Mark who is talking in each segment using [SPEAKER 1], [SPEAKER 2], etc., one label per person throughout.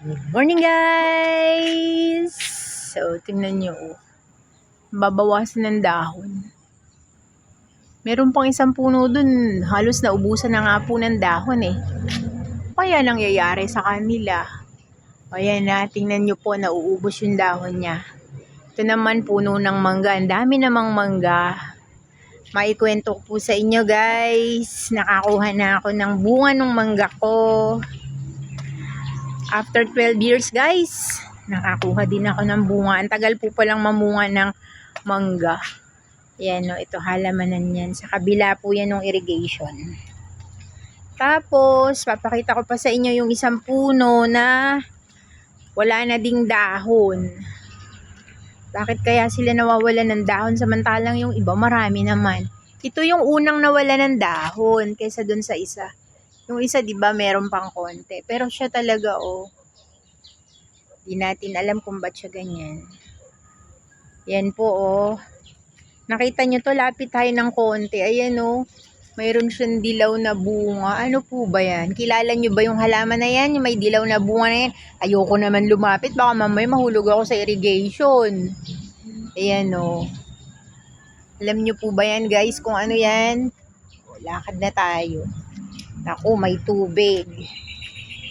[SPEAKER 1] Good morning guys! So, tingnan nyo. oh. Babawasan ng dahon. Meron pang isang puno dun. Halos naubusan na nga po ng dahon eh. Kaya nangyayari sa kanila. Ayan na, tingnan nyo po, nauubos yung dahon niya. Ito naman puno ng mangga. Ang dami namang mangga. Maikwento ko po sa inyo guys. Nakakuha na ako ng bunga ng mangga ko. After 12 years guys, nakakuha din ako ng bunga. Ang tagal po palang mamunga ng mangga. Yan o, ito halamanan yan. Sa kabila po yan ng irrigation. Tapos, papakita ko pa sa inyo yung isang puno na wala na ding dahon. Bakit kaya sila nawawala ng dahon samantalang yung iba marami naman? Ito yung unang nawala ng dahon kaysa dun sa isa. Yung isa, di ba, meron pang konti. Pero siya talaga, oh. Di natin alam kung ba't siya ganyan. Yan po, oh. Nakita nyo to, lapit tayo ng konti. Ayan, oh. Mayroon siyang dilaw na bunga. Ano po ba yan? Kilala nyo ba yung halaman na yan? Yung may dilaw na bunga na yan? Ayoko naman lumapit. Baka mamaya mahulog ako sa irrigation. Ayan, oh. Alam nyo po ba yan, guys, kung ano yan? Lakad na tayo. Naku, may tubig.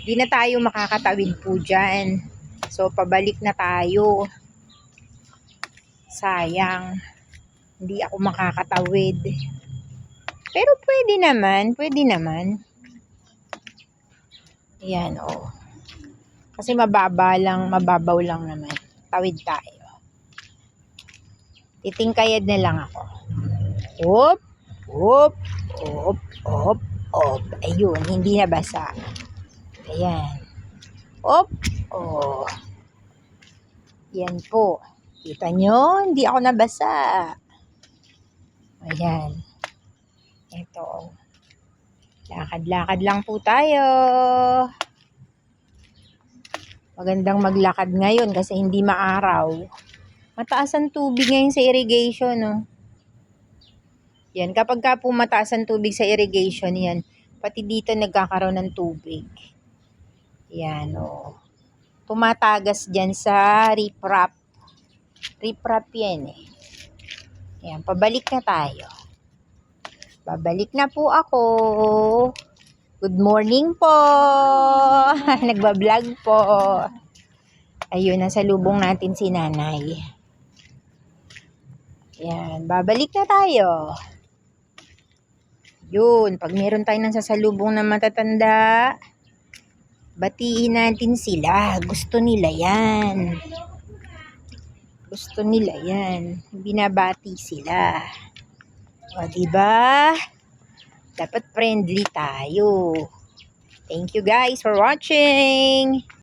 [SPEAKER 1] Di na tayo makakatawid po dyan. So, pabalik na tayo. Sayang. Hindi ako makakatawid. Pero pwede naman. Pwede naman. Ayan, oh. Kasi mababa lang, mababaw lang naman. Tawid tayo. Titingkayad na lang ako. Op, op, op, op, op. Ayun, hindi na basa. Ayan. Op, oh. Yan po. Kita nyo, hindi ako nabasa. Ayan. Ito. Lakad-lakad lang po tayo. Magandang maglakad ngayon kasi hindi maaraw. Mataas ang tubig ngayon sa irrigation, no? Yan, kapag ka po mataas ang tubig sa irrigation, yan, pati dito nagkakaroon ng tubig. Yan, o. Tumatagas dyan sa riprap. Riprap yan, eh. Yan, pabalik na tayo. Babalik na po ako. Good morning po. Nagbablog po. Ayun, nasa lubong natin si nanay. Yan, babalik na tayo. Yun, pag meron tayo ng sasalubong na matatanda, batiin natin sila. Gusto nila yan. Gusto nila yan. Binabati sila. O, diba? Dapat friendly tayo. Thank you guys for watching.